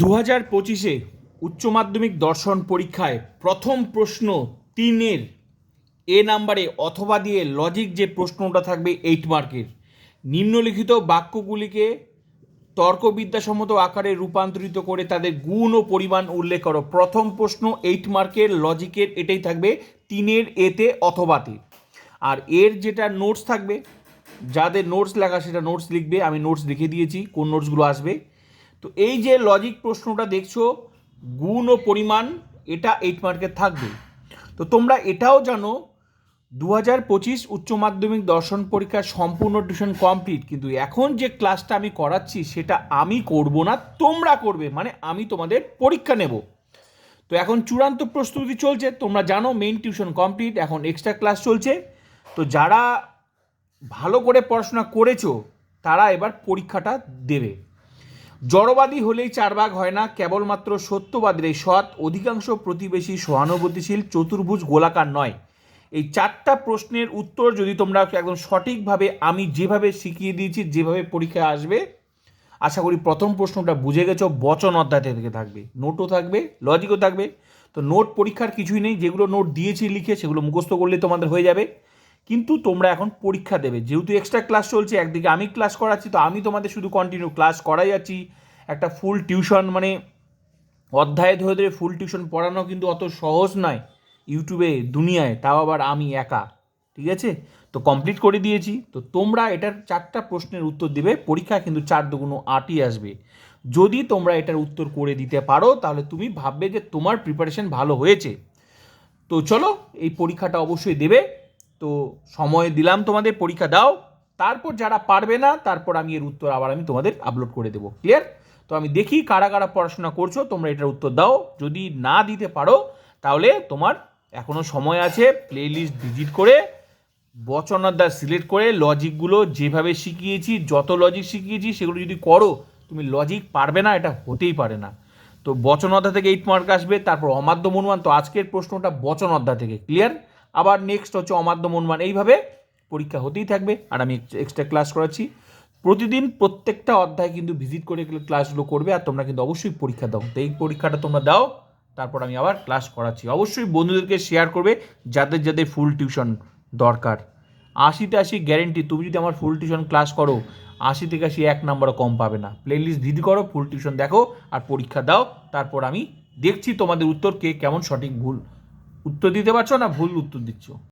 দু হাজার পঁচিশে উচ্চ মাধ্যমিক দর্শন পরীক্ষায় প্রথম প্রশ্ন তিনের এ নাম্বারে অথবা দিয়ে লজিক যে প্রশ্নটা থাকবে এইট মার্কের নিম্নলিখিত বাক্যগুলিকে তর্কবিদ্যাসম্মত আকারে রূপান্তরিত করে তাদের গুণ ও পরিমাণ উল্লেখ করো। প্রথম প্রশ্ন এইট মার্কের লজিকের এটাই থাকবে তিনের এতে অথবাতে আর এর যেটা নোটস থাকবে, যাদের নোটস লেখা সেটা নোটস লিখবে, আমি নোটস লিখে দিয়েছি, কোন নোটসগুলো আসবে তো এই যে লজিক প্রশ্নটা দেখছ, গুণ ও পরিমাণ, এটা এইট মার্কের থাকবে। তো তোমরা এটাও জানো দু হাজার পঁচিশ উচ্চ মাধ্যমিক দর্শন পরীক্ষার সম্পূর্ণ টিউশন কমপ্লিট কিন্তু এখন যে ক্লাসটা আমি করাচ্ছি, সেটা আমি করব না, তোমরা করবে মানে আমি তোমাদের পরীক্ষা নেব। তো এখন চূড়ান্ত প্রস্তুতি চলছে, তোমরা জানো মেইন টিউশন কমপ্লিট এখন এক্সট্রা ক্লাস চলছে। তো যারা ভালো করে পড়াশোনা করেছ, তারা এবার পরীক্ষাটা দেবে। জড়বাদী হলেই চার ভাগ হয় না, কেবলমাত্র সত্যবাদীর এই সৎ। অধিকাংশ প্রতিবেশী সহানুভূতিশীল, চতুর্ভুজ গোলাকার নয়। এই চারটা প্রশ্নের উত্তর যদি তোমরা একদম সঠিকভাবে আমি যেভাবে শিখিয়ে দিয়েছি, যেভাবে পরীক্ষায় আসবে, আশা করি প্রথম প্রশ্নটা বুঝে গেছো, বচন অধ্যায় থেকে থাকবে। নোটও থাকবে লজিকও থাকবে। তো নোট পরীক্ষার কিছুই নেই, যেগুলো নোট দিয়েছি লিখে সেগুলো মুখস্থ করলে তোমাদের হয়ে যাবে। কিন্তু তোমরা এখন পরীক্ষা দেবে। যেহেতু এক্সট্রা ক্লাস চলছে, একদিকে আমি ক্লাস করাচ্ছি, তো আমি তোমাদের শুধু কন্টিনিউ ক্লাস করাই যাচ্ছি একটা ফুল টিউশন মানে অধ্যায়ে ধরে ধরে ফুল টিউশন পড়ানো কিন্তু অত সহজ নয় ইউটিউবে, দুনিয়ায়। তাও আবার আমি একা, ঠিক আছে? তো কমপ্লিট করে দিয়েছি। তো তোমরা এটার চারটা প্রশ্নের উত্তর দিবে, পরীক্ষা কিন্তু চার দুগুণ আটই আসবে। যদি তোমরা এটার উত্তর করে দিতে পারো, তাহলে তুমি ভাববে যে তোমার প্রিপারেশন ভালো হয়েছে। তো চলো, এই পরীক্ষাটা অবশ্যই দেবে। তো সময় দিলাম তোমাদের, পরীক্ষা দাও। তারপর যারা পারবে না, তারপর আমি এর উত্তর আবার আমি তোমাদের আপলোড করে দেবো। ক্লিয়ার তো আমি দেখি কারা কারা পড়াশোনা করছ, তোমরা এটার উত্তর দাও। যদি না দিতে পারো, তাহলে তোমার এখনও সময় আছে প্লে লিস্ট ভিজিট করে বচনাদ্দা সিলেক্ট করে লজিকগুলো যেভাবে শিখিয়েছি, যত লজিক শিখিয়েছি, সেগুলো যদি করো, তুমি লজিক পারবে না, এটা হতেই পারে না। তো বচন অধ্যায় থেকে এইট মার্ক আসবে, তারপর অমাদ্য মনমান তো আজকের প্রশ্নটা বচন অধ্যায় থেকে ক্লিয়ার আবার নেক্সট হচ্ছে অমাদ্য মনমান এইভাবে পরীক্ষা হতেই থাকবে। আর আমি এক্সট্রা ক্লাস করাচ্ছি। প্রতিদিন প্রত্যেকটা অধ্যায় কিন্তু ভিজিট করে ক্লাসগুলো করবে। আর তোমরা কিন্তু অবশ্যই পরীক্ষা দাও। তো এই পরীক্ষাটা তোমরা দাও। তারপর আমি আবার ক্লাস করাচ্ছি। অবশ্যই বন্ধুদেরকে শেয়ার করবে যাদের যাদের ফুল টিউশন দরকার। আশিতে আশি গ্যারেন্টি তুমি যদি আমার ফুল টিউশন ক্লাস করো, আশি থেকে আশি এক নম্বরও কম পাবে না। প্লেলিস্ট ভিজিট করো ফুল টিউশন দেখো, আর পরীক্ষা দাও। তারপর আমি দেখছি তোমাদের উত্তর কে কেমন সঠিক ভুল উত্তর দিতে পারছ না ভুল উত্তর দিচ্ছ?